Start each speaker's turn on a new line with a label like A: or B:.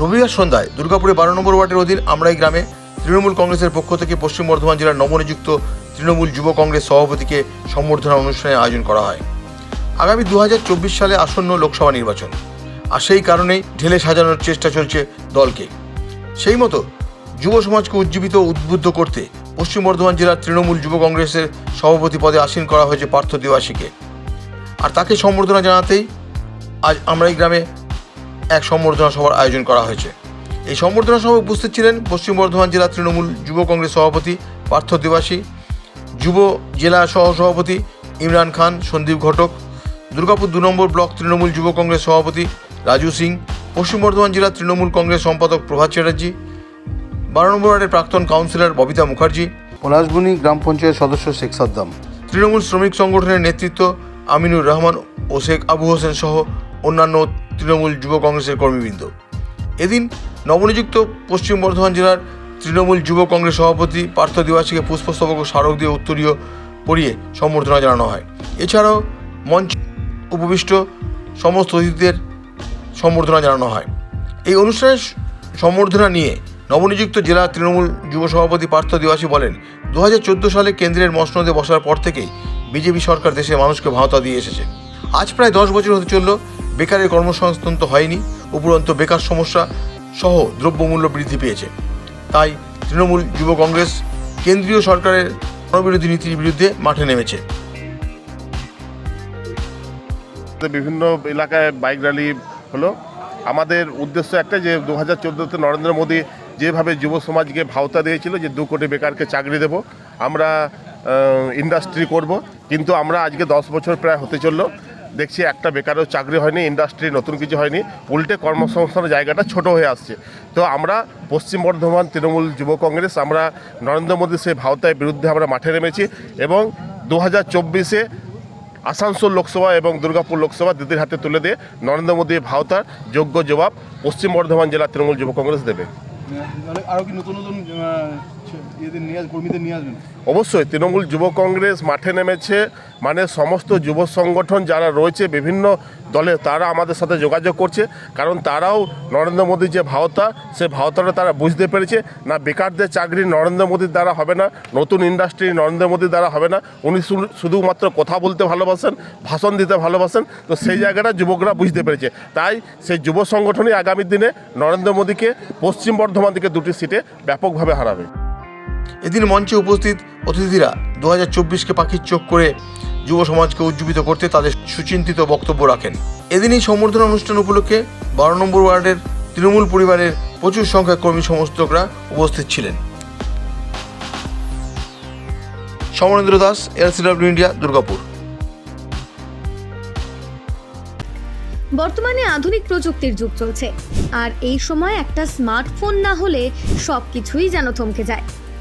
A: রবিবার সন্ধ্যায় দুর্গাপুরে বারো নম্বর ওয়ার্ডের অধীন আমরাই গ্রামে তৃণমূল কংগ্রেসের পক্ষ থেকে পশ্চিম বর্ধমান জেলার নবনিযুক্ত তৃণমূল যুব কংগ্রেস সভাপতিকে সম্বর্ধনা অনুষ্ঠানের আয়োজন করা হয়। আগামী দু হাজার চব্বিশ সালে আসন্ন লোকসভা নির্বাচন। আর সেই কারণেই ঢেলে সাজানোর চেষ্টা চলছে দলকে। সেই মতো যুব সমাজকে উজ্জীবিত উদ্বুদ্ধ করতে পশ্চিম বর্ধমান জেলার তৃণমূল যুব কংগ্রেসের সভাপতি পদে আসীন করা হয়েছে পার্থ দিবাসীকে আর তাকে সম্বর্ধনা জানাতেই আজ আমরা এই গ্রামে এক সম্বর্ধনা সভার আয়োজন করা হয়েছে। এই সম্বর্ধনা সভায় উপস্থিত ছিলেন পশ্চিম বর্ধমান জেলা তৃণমূল যুব কংগ্রেস সভাপতি পার্থ দিবাসী যুব জেলা সহসভাপতি ইমরান খান সন্দীপ ঘটক দুর্গাপুর দু নম্বর ব্লক তৃণমূল যুব কংগ্রেস সভাপতি রাজু সিং পশ্চিম বর্ধমান জেলা তৃণমূল কংগ্রেস সম্পাদক প্রভাত চ্যাটার্জি বারো নম্বর ওয়ার্ডের প্রাক্তন কাউন্সিলর ববিতা মুখার্জি পলাশবনি গ্রাম পঞ্চায়েত সদস্য শেখ সাদ্দাম। তৃণমূল শ্রমিক সংগঠনের নেতৃত্ব আমিনুর রহমান ও শেখ আবু হোসেন সহ অন্যান্য তৃণমূল যুব কংগ্রেসের কর্মীবৃন্দ। এদিন নবনিযুক্ত পশ্চিম বর্ধমান জেলার তৃণমূল যুব কংগ্রেস সভাপতি পার্থ দিবাসীকে পুষ্পস্তবক ও স্মারক দিয়ে উত্তরীয় পরিয়ে সম্বর্ধনা জানানো হয়। এছাড়াও মঞ্চ উপবিষ্ট সমস্ত অতিথিদের সম্বর্ধনা জানানো হয়। এই অনুষ্ঠানের সম্বর্ধনা নিয়ে নবনিযুক্ত জেলা তৃণমূল যুব সভাপতি পার্থ দিবাসী বলেন দু হাজার চোদ্দ সালে কেন্দ্রের মসনদে বসার পর থেকেই বিজেপি সরকার দেশের মানুষকে ভাওতা দিয়ে এসেছে। আজ প্রায় দশ বছর হতে চলল বেকারের কর্মসংস্থান তো হয়নি, উপরন্ত বেকার সমস্যা সহ দ্রব্যমূল্য বৃদ্ধি পেয়েছে। তাই তৃণমূল যুব কংগ্রেস কেন্দ্রীয় সরকারের জনবিরোধী নীতির বিরুদ্ধে মাঠে নেমেছে।
B: বিভিন্ন এলাকায় বাইক র্যালি হলো। আমাদের উদ্দেশ্য একটা যে দু হাজার চোদ্দোতে নরেন্দ্র মোদী যেভাবে যুব সমাজকে ভাওতা দিয়েছিল যে দু কোটি বেকারকে চাকরি দেব, আমরা ইন্ডাস্ট্রি করব, কিন্তু আমরা আজকে দশ বছর প্রায় হতে চলল। দেখছি একটা বেকারও চাকরি হয়নি ইন্ডাস্ট্রি নতুন কিছু হয়নি, উল্টে কর্মসংস্থানের জায়গাটা ছোট হয়ে আসছে। তো আমরা পশ্চিম বর্ধমান তৃণমূল যুব কংগ্রেস, আমরা নরেন্দ্র মোদী সেই ভাওতার বিরুদ্ধে আমরা মাঠে নেমেছি এবং দু হাজার চব্বিশে আসানসোল লোকসভা এবং দুর্গাপুর লোকসভা দিদির হাতে তুলে দিয়ে নরেন্দ্র মোদীর ভাওতার যোগ্য জবাব পশ্চিম বর্ধমান জেলা তৃণমূল যুব কংগ্রেস দেবে।
C: মানে আরও কি নতুন নতুন
B: অবশ্যই, তৃণমূল যুব কংগ্রেস মাঠে নেমেছে মানে সমস্ত যুব সংগঠন যারা রয়েছে, বিভিন্ন দলে তারা আমাদের সাথে যোগাযোগ করছে, কারণ তারাও নরেন্দ্র মোদীর যে ভাওতা, সে ভাওতাটা তারা বুঝতে পেরেছে, না বেকারদের চাকরি নরেন্দ্র মোদীর দ্বারা হবে না, নতুন ইন্ডাস্ট্রি নরেন্দ্র মোদীর দ্বারা হবে না, উনি শুধু- শুধুমাত্র কথা বলতে ভালোবাসেন, ভাষণ দিতে ভালোবাসেন, তো সেই জায়গাটা যুবকরা বুঝতে পেরেছে। তাই সেই যুব সংগঠনই আগামী দিনে নরেন্দ্র মোদীকে পশ্চিম বর্ধমান থেকে দুটি সিটে ব্যাপকভাবে হারাবে।
A: এদিন মঞ্চে উপস্থিত অতিথিরা দু হাজার চব্বিশকে পাখির চোখ করে যুব সমাজকে উজ্জীবিত করতে তাদের সুচিন্তিত বক্তব্য রাখেন। এদিন এই সম্বর্ধনা অনুষ্ঠান উপলক্ষে বারো নম্বর ওয়ার্ডের তৃণমূল পরিবারের প্রচুর সংখ্যক কর্মী সমর্থকরা উপস্থিত ছিলেন। Samarendra Das, LCW India, Durgapur.
D: বর্তমানে আধুনিক প্রযুক্তির যুগ চলছে। আর এই সময় একটা স্মার্টফোন না হলে সব কিছুই যেন থমকে যায়।